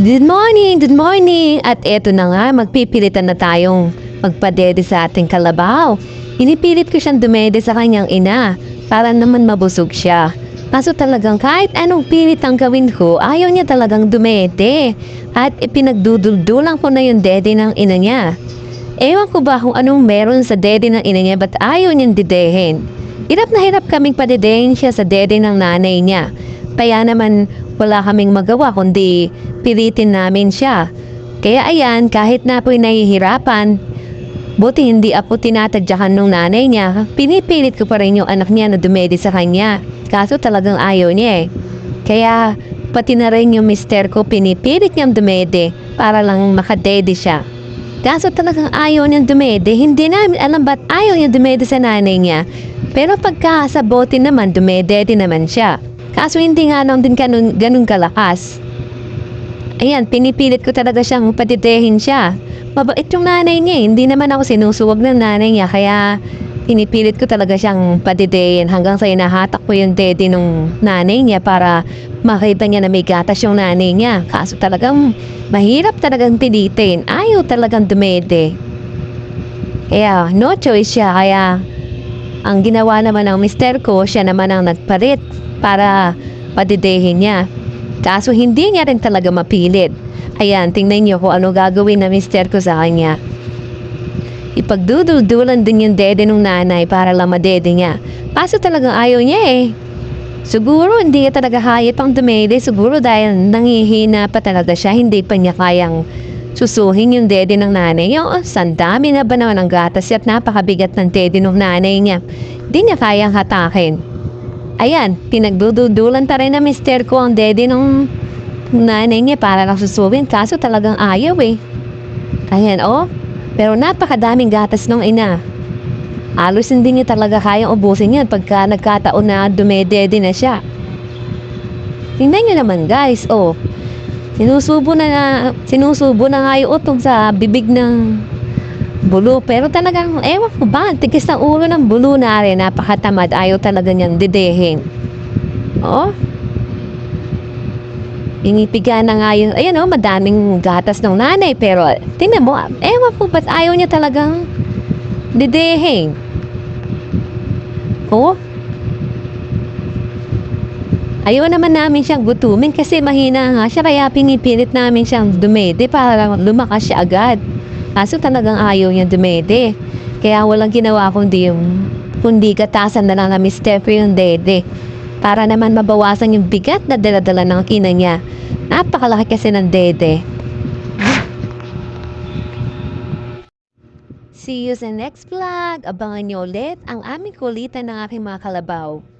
Good morning, good morning! At eto na nga, magpipilitan na tayong magpadede sa ating kalabaw. Inipilit ko siyang dumede sa kanyang ina para naman mabusog siya. Kaso talagang kahit anong pilit ang gawin ko, ayaw niya talagang dumede. At ipinagduduldulang ko na yung dede ng ina niya. Ewan ko ba kung anong meron sa dede ng ina niya ba't ayaw niyang didehin. Hirap na hirap kaming padedehin siya sa dede ng nanay niya. Kaya naman wala kaming magawa kundi pilitin namin siya. Kaya ayan, kahit na po'y nahihirapan, buti hindi ako tinatadyakan ng nanay niya, pinipilit ko pa rin yung anak niya na dumedi sa kanya. Kaso talagang ayaw niya eh. Kaya pati na rin yung mister ko pinipilit niyang dumede para lang makadede siya. Kaso talagang ayaw niyang dumede, hindi namin alam ba't ayaw niya dumede sa nanay niya. Pero pagka sa bote naman, dumedede naman siya. Kaso hindi nga nang din ganun, ganun kalakas. Ayan, pinipilit ko talaga siyang patidehin siya. Mabait yung nanay niya, eh. hindi naman ako sinusuwag ng nanay niya, kaya pinipilit ko talaga siyang patidehin hanggang sa inahatak ko yung dede ng nanay niya para makita niya na may gatas yung nanay niya. Kaso talagang mahirap talagang pilitin. Ayaw talagang dumede. Kaya no choice siya, kaya ang ginawa naman ng mister ko, siya naman ang nagpalit para padidehin niya. Kaso hindi niya rin talaga mapilit. Ayan, tingnan niyo kung ano gagawin na mister ko sa kanya. Ipagduduldulan din yung dede ng nanay para lang madede niya. Kaso talagang ayaw niya eh. Siguro hindi talaga hayop ang dumede. Siguro dahil nangihina pa talaga siya, hindi pa niya kayang susuhin yung dede ng nanay niya. Oh, sandami na ba naman ang gatas at napakabigat ng dede ng nanay niya. Hindi niya kayang hatakin. Ayan, pinagdududulan pa rin na mister ko ang dede ng nanay niya para lang susuhin. Kaso talagang ayaw eh. Ayan, oh. Pero napakadaming gatas ng ina. Alos hindi niya talaga kayang ubusin yan pagka nagkataon na dumedede na siya. Tingnan niyo naman guys, oh. Sinusubo na, na sinusubo na nga yung utong sa bibig ng bulo. Pero talagang, ewan ko ba, ang tigas ng ulo ng bulo na rin. Napakatamad, ayaw talaga niyang didehin. Oh. Inipiga na nga yun. Ayan oh, madaming gatas ng nanay. Pero, tingnan mo, ewan ko ba't ayaw niya talagang didehin. Oh. Ayaw naman namin siyang gutumin kasi mahina nga siya kaya pinipilit namin siyang dumede para lumakas siya agad. Kaso talagang ayaw niya dumede. Kaya walang ginawa kundi yung kundi gatasan na lang na Mr. yung dede. Para naman mabawasan yung bigat na daladala ng kina niya. Napakalaki kasi ng dede. See you sa next vlog. Abangan niyo ulit ang aming kulitan ng aking mga kalabaw.